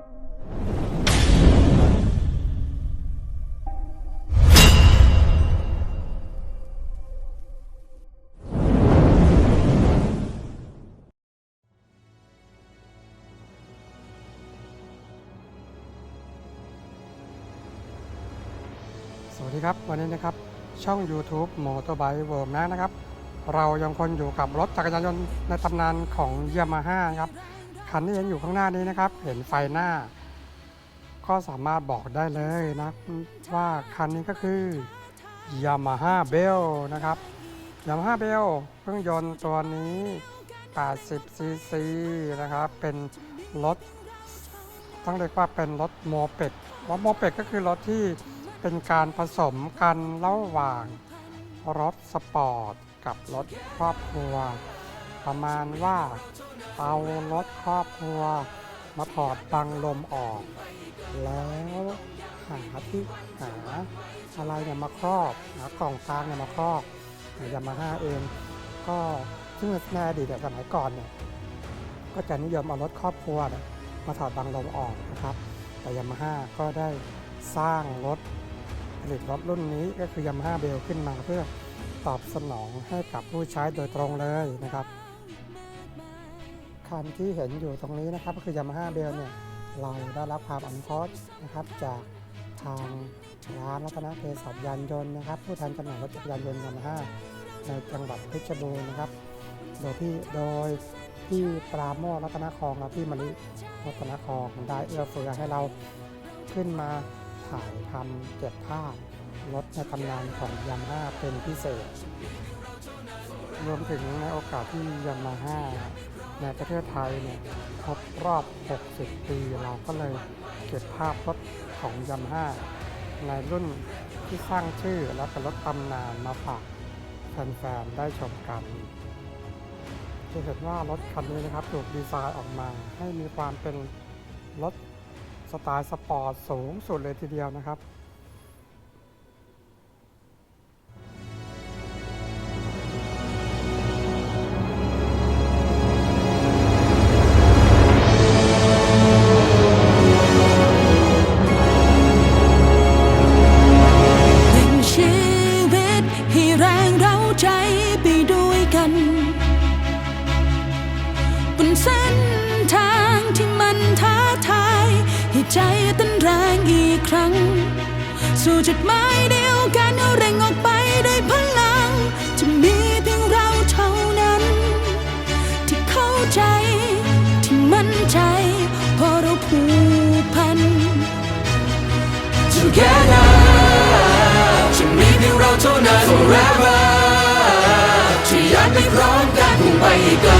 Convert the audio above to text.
สวัสดีครับ วันนี้นะครับ ช่อง YouTube m o t o b i k e World นะครับ เรายังคงอยู่กับรถจักรยานยนต์ในตำนานของยามาฮ่าครับ คันที่เห็นอยู่ข้างหน้านี้นะครับ เห็นไฟหน้า ก็สามารถบอกได้เลยนะ ว่าคันนี้ก็คือ Yamaha Bell นะครับ Yamaha Bell เครื่องยนต์ตัวนี้80ซีซีนะครับ เป็นรถต้องเรียกว่าเป็นรถโมเป็ดรถโมเป็ดก็คือรถที่เป็นการผสมกันระหว่างรถสปอร์ต กับรถครอบครัว ประมาณว่า เอารถครอบครัว มาถอดบังลมออก แล้วหาที่หาอะไรเนี่ยมาครอบหากล่องกลางเนี่ยมาครอบยามาฮ่าเองก็ซึ่งในอดีตเนี่ยสมัยก่อนเนี่ยก็จะนิยมเอารถครอบครัวมาถอดบังลมออกนะครับ แต่ยามาฮ่าก็ได้สร้างรถผลิตรถรุ่นนี้ก็คือยามาฮ่าเบลขึ้นมาเพื่อตอบสนองให้กับผู้ใช้โดยตรงเลยนะครับ คันที่เห็นอยู่ตรงนี้นะครับก็คือยามาฮ่าเบลเนี่ยเราได้รับความอนุเคราะห์นะครับจากทางร้านรัตนเภสัชยานยนต์นะครับ ผู้แทนจำหน่ายรถจักรยานยนต์ยามาฮ่าในจังหวัดเพชรบูรณ์นะครับ โดยพี่โดยพี่ปราโมชรัตนครและพี่มะลิรัตนครได้เอื้อเฟื้อให้เราขึ้นมาถ่ายทำเก็บภาพรถในตำนานของยามาฮ่าเป็นพิเศษ รวมถึงในโอกาสที่ยามาฮ่า ในประเทศไทยเนี่ยครบรอบ 60 ปี เราก็เลยเก็บภาพรถของยามาฮ่าในรุ่นที่สร้างชื่อและเป็นรถตำนานมาฝากแฟนๆได้ชมกัน จะเห็นว่ารถคันนี้นะครับถูกดีไซน์ออกมาให้มีความเป็นรถสไตล์สปอร์ตสูงสุดเลยทีเดียวนะครับ แรงอีกครั้ง สู่จุดหมายเดียวกันเร่งออกไปด้วยพลัง จะมีเพียงเราเท่านั้น ที่เข้าใจ ที่มั่นใจเพราะเราผูกพัน Together จะมีเพียงเราเท่านั้น Forever ที่ยันไปพร้อมกันพุ่งไปให้เกิน